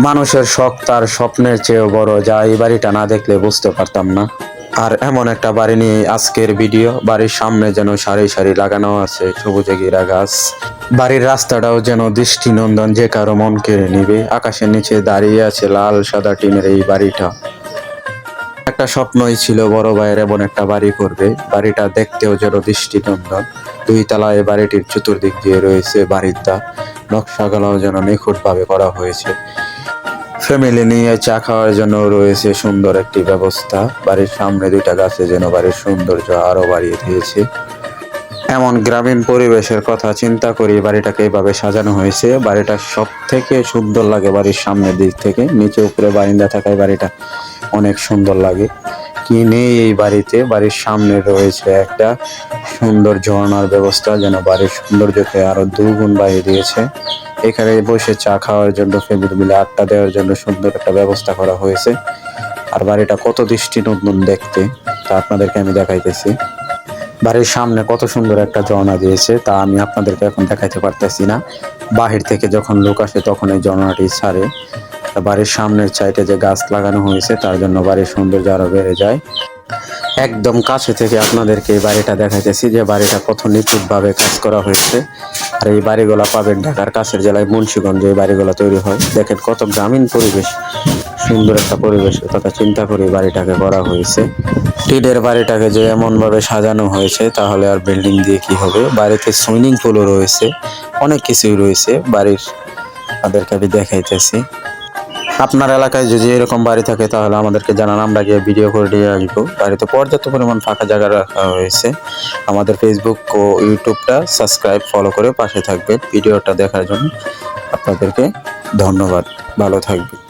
মানুষের শখ তার স্বপ্নের চেয়েও বড়, যা এই বাড়িটা না দেখলে বুঝতে পারতাম না। আর এমন একটা বাড়ি নিয়ে আজকের ভিডিও, বাড়ির সামনে যেন সারি সারি লাগানো আছে, সবুজে ঘেরা গাছ বাড়ির রাস্তাটাও যেন দৃষ্টিনন্দন, যে কারও মন কেড়ে নিবে। আকাশের নিচে দাঁড়িয়ে আছে লাল, সাদা টিনের এই বাড়িটা। একটা স্বপ্নই ছিল বড় ভাইয়ের এমন একটা বাড়ি করবে। বাড়িটা দেখতেও যেন দৃষ্টিনন্দন। দুই তলা এই বাড়িটির চতুর্দিক দিয়ে রয়েছে বাড়ির দা। নকশাগুলোও যেন নিখুঁতভাবে করা হয়েছে। ফ্যামিলি নিয়ে চা খাওয়ার জন্য রয়েছে সুন্দর একটি ব্যবস্থা। বাড়ির সামনে দুইটা গাছে যেন বাড়ির সৌন্দর্য আরও বাড়িয়ে দিয়েছে। এমন গ্রামীণ পরিবেশের কথা চিন্তা করি বাড়িটাকে এভাবে সাজানো হয়েছে। বাড়িটা সব থেকে সুন্দর লাগে বাড়ির সামনের দিক থেকে। নিচে উপরে বারিন্দা থাকায় বাড়িটা অনেক সুন্দর লাগে। কি নেই এই বাড়িতে? বাড়ির সামনে রয়েছে একটা সুন্দর ঝর্ণার ব্যবস্থা, যেন বাড়ির সৌন্দর্যকে আরও দুগুণ বাড়িয়ে দিয়েছে। এখানে বসে চা খাওয়ার জন্য ফ্যামিলি মিলে আড্ডা দেওয়ার জন্য সুন্দর একটা ব্যবস্থা করা হয়েছে। আর বাড়িটা কত দৃষ্টিনন্দন দেখতে, তা আপনাদেরকে আমি দেখাইতেছি। বাড়ির সামনে কত সুন্দর একটা ঝর্ণা দিয়েছে, তা আমি আপনাদেরকে এখন দেখাইতে পারতেছি না। বাহির থেকে যখন লোক আসে, তখন এই ঝর্ণাটি ছাড়ে। বাড়ির সামনের সাইডে যে গাছ লাগানো হয়েছে, তার জন্য বাড়ির সৌন্দর্য আরও বেড়ে যায়। একদম কাছে থেকে আপনাদেরকে এই বাড়িটা দেখাইতেছি, যে বাড়িটা কত নিখুঁতভাবে কাজ করা হয়েছে। আর এই বাড়িগুলো পাবেন ঢাকার কাছের জেলায় মুন্সিগঞ্জে এই বাড়িগুলো তৈরি হয়। দেখেন কত গ্রামীণ পরিবেশ, সুন্দর একটা পরিবেশ কথা চিন্তা করে বাড়িটাকে করা হয়েছে। টিনের বাড়িটাকে যে এমন ভাবে সাজানো হয়েছে, তাহলে আর বিল্ডিং দিয়ে কি হবে? বাড়িতে সুইমিং পুলও রয়েছে, অনেক কিছুই রয়েছে। বাড়ির তাদেরকে আমি দেখাইতেছি। আপনার এলাকায় যদি এরকম বাড়ি থাকে, তাহলে আমাদেরকে জানান। আমরা গিয়ে ভিডিও করে দিয়ে আসব। বাড়িতে পর্যাপ্ত পরিমাণ ফাঁকা জায়গা রাখা হয়েছে। আমাদের ফেসবুক ও ইউটিউবটা সাবস্ক্রাইব ফলো করে পাশে থাকবে ভিডিওটা দেখার জন্য আপনাদেরকে ধন্যবাদ। ভালো থাকবেন।